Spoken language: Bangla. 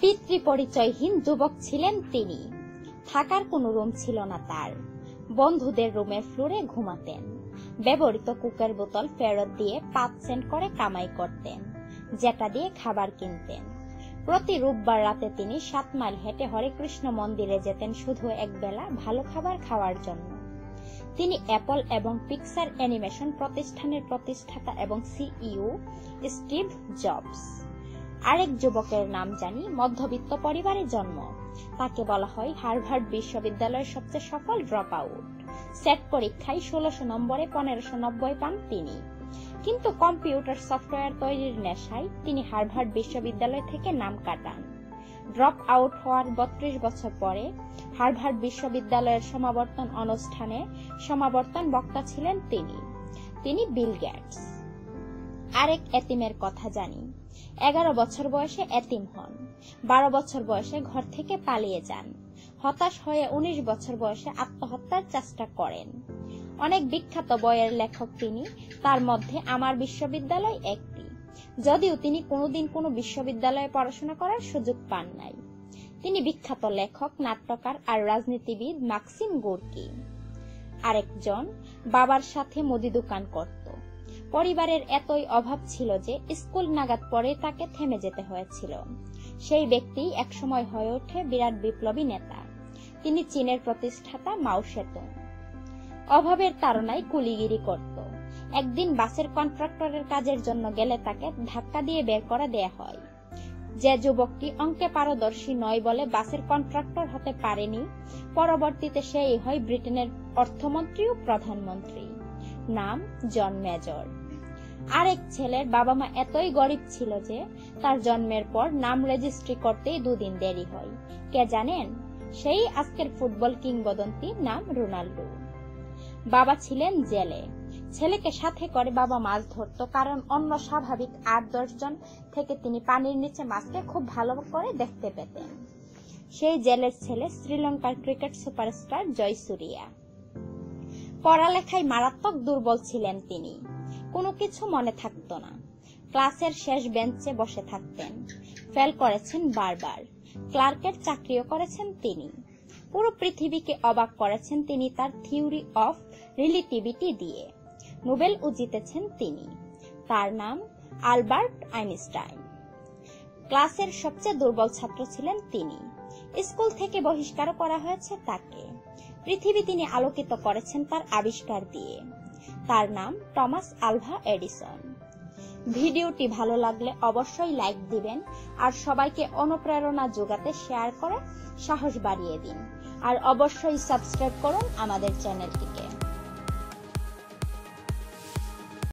পিতৃ পরিচয়হীন যুবক ছিলেন তিনি। থাকার কোনো রুম ছিল না তার। বন্ধুদের রুমের ফ্লোরে ঘুমাতেন। ব্যবহৃত কুকের বোতল ফেরত দিয়ে পাঁচ সেন্ট করে কামাই করতেন, যেটা দিয়ে খাবার কিনতেন। প্রতি রোববার রাতে তিনি সাত মাইল হেঁটে হরেকৃষ্ণ মন্দিরে যেতেন শুধু একবেলা ভালো খাবার খাওয়ার জন্য। তিনি অ্যাপল এবং পিক্সার অ্যানিমেশন প্রতিষ্ঠানের প্রতিষ্ঠাতা এবং সিইও স্টিভ জবস। আরেক যুবকের নাম জানি, মধ্যবিত্ত পরিবারে জন্ম। তাকে বলা হয় হার্ভার্ড বিশ্ববিদ্যালয়ের সবচেয়ে সফল ড্রপ আউট সেট পরীক্ষায় ষোলোশো নম্বরে পনেরোশো নব্বই পান তিনি। কিন্তু কম্পিউটার সফটওয়্যার তৈরির নেশায় তিনি হার্ভার্ড বিশ্ববিদ্যালয় থেকে নাম কাটান। ড্রপ আউট হওয়ার বত্রিশ বছর পরে হার্ভার্ড বিশ্ববিদ্যালয়ের সমাবর্তন অনুষ্ঠানে সমাবর্তন বক্তা ছিলেন তিনি। তিনি বিল গ্যাটস আরেক এতিমের কথা জানি। এগারো বছর বয়সে এতিম হন। বারো বছর বয়সে ঘর থেকে পালিয়ে যান। হতাশ হয়ে উনিশ বছর বয়সে আত্মহত্যার চেষ্টা করেন। অনেক বিখ্যাত বইয়ের লেখক তিনি, তার মধ্যে আমার বিশ্ববিদ্যালয় একটি। যদিও তিনি কোনোদিন কোনো বিশ্ববিদ্যালয়ে পড়াশোনা করার সুযোগ পান নাই। তিনি বিখ্যাত লেখক, নাট্যকার আর রাজনীতিবিদ মাক্সিম গোর্কি। আরেকজন বাবার সাথে মুদি দোকান করত। পরিবারের এতই অভাব ছিল যে স্কুল নাগাদ পরে তাকে থেমে যেতে হয়েছিল। সেই ব্যক্তি একসময় হয়ে ওঠে বিরাট বিপ্লবী নেতা। তিনি চীনের প্রতিষ্ঠাতা মাও সেতুং। অভাবের তাড়নায় কুলিগিরি করত। একদিন বাসের কন্ট্রাক্টরের কাজের জন্য গেলে তাকে ধাক্কা দিয়ে বের করে দেয়া হয়। যে যুবকটি অঙ্কে পারদর্শী নয় বলে বাসের কন্ট্রাক্টর হতে পারেনি, পরবর্তীতে সেই হয় ব্রিটেনের অর্থমন্ত্রী ও প্রধানমন্ত্রী। নাম জন মেজর। আরেক ছেলের বাবা মা এতই গরিব ছিল যে তার জন্মের পর নাম রেজিস্ট্রি করতেই দুদিন দেরি হয়। কে জানেন? সেই আজকের ফুটবল কিংবদন্তি নাম রোনাল্ডো বাবা ছিলেন জেলে। ছেলেকে সাথে করে বাবা মাছ ধরত, কারণ অন্য স্বাভাবিক আট, দশ জন থেকে তিনি পানির নিচে মাছকে খুব ভালো করে দেখতে পেতেন। সেই জেলের ছেলে শ্রীলঙ্কার ক্রিকেট সুপারস্টার জয়সুরিয়া। পড়ালেখায় মারাত্মক দুর্বল ছিলেন তিনি। কোনো কিছু মনে থাকতো না। ক্লাসের শেষ বেঞ্চে বসে থাকতেন। ফেল করেছেন বারবার। ক্লার্কের চাকরিও করেছেন তিনি। পুরো পৃথিবীকে অবাক করেছেন তিনি তার থিওরি অফ রিলেটিভিটি দিয়ে। নোবেলও জিতেছেন তিনি। তার নাম আলবার্ট আইনস্টাইন। ক্লাসের সবচেয়ে দুর্বল ছাত্র ছিলেন তিনি। স্কুল থেকে বহিষ্কার করা হয়েছে তাকে। পৃথিবী তিনি আলোকিত করেছেন তার আবিষ্কার দিয়ে। তার নাম টমাস আলভা এডিসন। ভিডিওটি ভালো লাগলে অবশ্যই লাইক দিবেন আর সবাইকে অনুপ্রেরণা যোগাতে শেয়ার করে সাহস বাড়িয়ে দিন। আর অবশ্যই সাবস্ক্রাইব করুন আমাদের চ্যানেলটিকে।